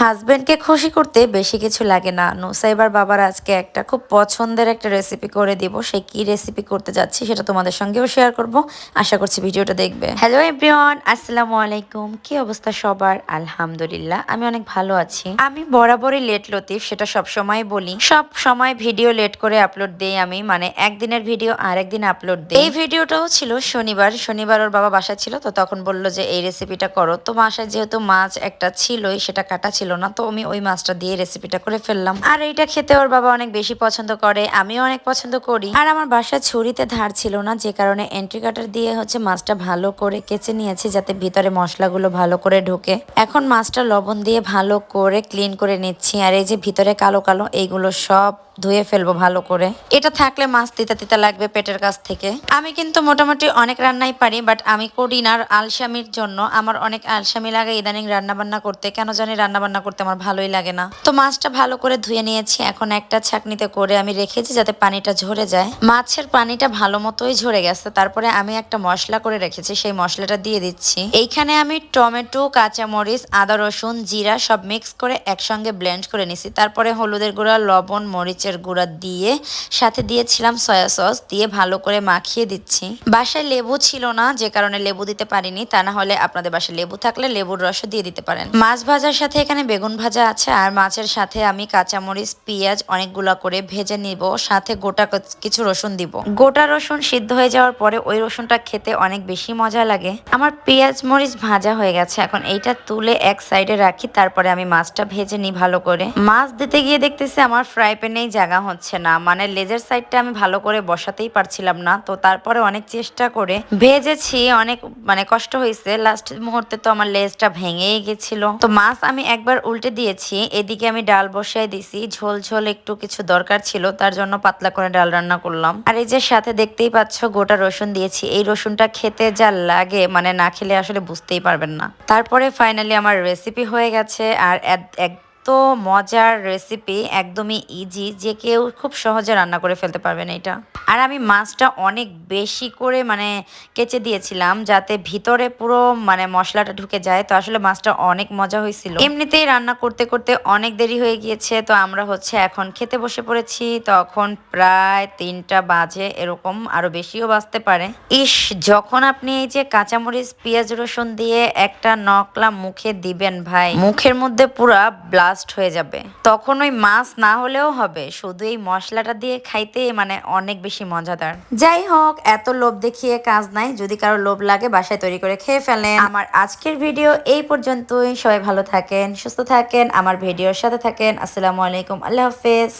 হাজবেন্ডকে খুশি করতে বেশি কিছু লাগে না। নুসাইবার বাবার আজকে একটা খুব পছন্দের একটা রেসিপি করে দিব। সে কি রেসিপি করতে যাচ্ছি সেটা তোমাদের সঙ্গেও শেয়ার করব। আশা করছি ভিডিওটা দেখবে। হ্যালো এভরিওয়ান আসসালামু আলাইকুম। কি অবস্থা সবার? আলহামদুলিল্লাহ, আমি অনেক ভালো আছি। আমি বরাবরই লেট লতিফ, সেটা সব সময় বলি। সব সময় ভিডিও লেট করে আপলোড দেই আমি মানে একদিনের ভিডিও আর একদিন আপলোড দিই। এই ভিডিওটাও ছিল শনিবার। শনিবার ওর বাবা বাসায় ছিল, তো তখন বলল যে, এই রেসিপিটা করো। তো বাসায় যেহেতু মাছ একটা ছিলই, সেটা কাটা ছিল না, তো আমি ওই মাছটা দিয়ে রেসিপিটা করে ফেললাম। আর এইটা খেতে ওর বাবা অনেক বেশি পছন্দ করে, আমিও অনেক পছন্দ করি। আর আমার বাসায় ছুরিতে ধার ছিল না, যে কারণে এন্ট্রি কাটার দিয়ে হচ্ছে মাছটা ভালো করে কেচে নিয়েছি, যাতে ভিতরে মশলাগুলো ভালো করে ঢোকে। এখন মাছটা লবণ দিয়ে ভালো করে ক্লিন করে নিচ্ছি, আর এই যে ভিতরে কালো কালো, এইগুলো সব ধুয়ে ফেলব ভালো করে। এটা থাকলে মাছ তিতা তিতা লাগবে পেটের কাছ থেকে। আমি কিন্তু মোটামুটি অনেক রান্নাই পারি বাট আমি করি না। আলসামির জন্য আমার অনেক আলসামি লাগে ইদানিং রান্না বান্না করতে। কেন জানি রান্না বান্না করতে আমার ভালোই লাগে না। তো মাছটা ভালো করে ধুয়ে নিয়েছি। এখন একটা ছাকনিতে করে আমি রেখেছি যাতে পানিটা ঝরে যায়। মাছের পানিটা ভালো মতোই ঝরে গেছে। তারপরে আমি একটা মশলা করে রেখেছি। সেই মশলাটা দিয়ে দিচ্ছি। এইখানে আমি টমেটো, কাঁচামরিচ, আদা রসুন, জিরা সব মিক্স করে একসঙ্গে ব্লেন্ড করে নিছি। তারপরে হলুদের গুঁড়া, লবণ মরিচের গুঁড়া দিয়ে সাথে দিয়েছিলাম সয়া সস, দিয়ে ভালো করে মাখিয়ে দিচ্ছি। বাসায় লেবু ছিল না, যে কারণে লেবু দিতে পারিনি, তা না হলে আপনাদের বাসায় লেবু থাকলে লেবুর রসও দিয়ে দিতে পারেন। মাছ ভাজার সাথে এখানে বেগুন ভাজা আছে, আর মাছের সাথে আমি কাঁচামরিচ, পেঁয়াজ অনেকগুলা করে ভেজে নিব, সাথে গোটা কিছু রসুন দিব। গোটা রসুন সিদ্ধ হয়ে যাওয়ার পরে ওই রসুনটা খেতে অনেক বেশি মজা লাগে। আমার পেঁয়াজ মরিচ ভাজা হয়ে গেছে, এখন এইটা তুলে এক সাইডে রাখি, তারপরে আমি মাছটা ভেজে নিই ভালো করে। মাছ দিতে গিয়ে দেখতেছি আমার ফ্রাই প্যানেই জায়গা হচ্ছে না। মানে লেজের সাইডটা আমি ভালো করে বসাতেই পারছিলাম না। তো তারপরে অনেক চেষ্টা করে ভেজেছি, অনেক মানে কষ্ট হয়েছে। লাস্ট মুহূর্তে তো আমার লেজটা ভেঙেই গেছিল। তো মাছ আমি একবার উল্টে দিয়েছি, এদিকে আমি ডাল বসাই দিছি ঝোল ঝোল একটু কিছু দরকার ছিল, তার জন্য পাতলা করে ডাল রান্না করলাম। আর এই যে সাথে দেখতেই পাচ্ছ, গোটা রসুন দিয়েছি। এই রসুনটা খেতে যা লাগে মানে না খেলে আসলে বুঝতেই পারবেন না। তারপরে ফাইনালি আমার রেসিপি হয়ে গেছে। আর এক- এত মজার রেসিপি একদমই ইজি যে কেউ খুব সহজে রান্না করে ফেলতে পারবেন এটা। আর আমি মাছটা অনেক বেশি করে মানে কেচে দিয়েছিলাম যাতে ভিতরে পুরো মানে মশলাটা ঢুকে যায়। তো আসলে মাছটা অনেক মজা হয়েছিল। এমনিতেই রান্না করতে করতে অনেক দেরি হয়ে গিয়েছে। তো আমরা হচ্ছে এখন খেতে বসে পড়েছি। তখন প্রায় তিনটা বাজে, এরকম আরও বেশিও বাজতে পারে। ইস, যখন আপনি এই যে কাঁচামরিচ, পেঁয়াজ, রসুন দিয়ে একটা নকলা মুখে দিবেন ভাই, মুখের মধ্যে পুরা ব্লাস্ট হয়ে যাবে। তখন ওই মাছ না হলেও হবে, শুধু এই মশলাটা দিয়ে খাইতে মানে অনেক বেশি মজাদার। যাই হোক, এত লোভ দেখিয়ে কাজ নাই, যদি কারও লোভ লাগে বাসায় তৈরি করে খেয়ে ফেলেন। আমার আজকের ভিডিও এই পর্যন্তই। সবাই ভালো থাকেন, সুস্থ থাকেন, আমার ভিডিওর সাথে থাকেন। আসসালামু আলাইকুম, আল্লাহ হাফেজ।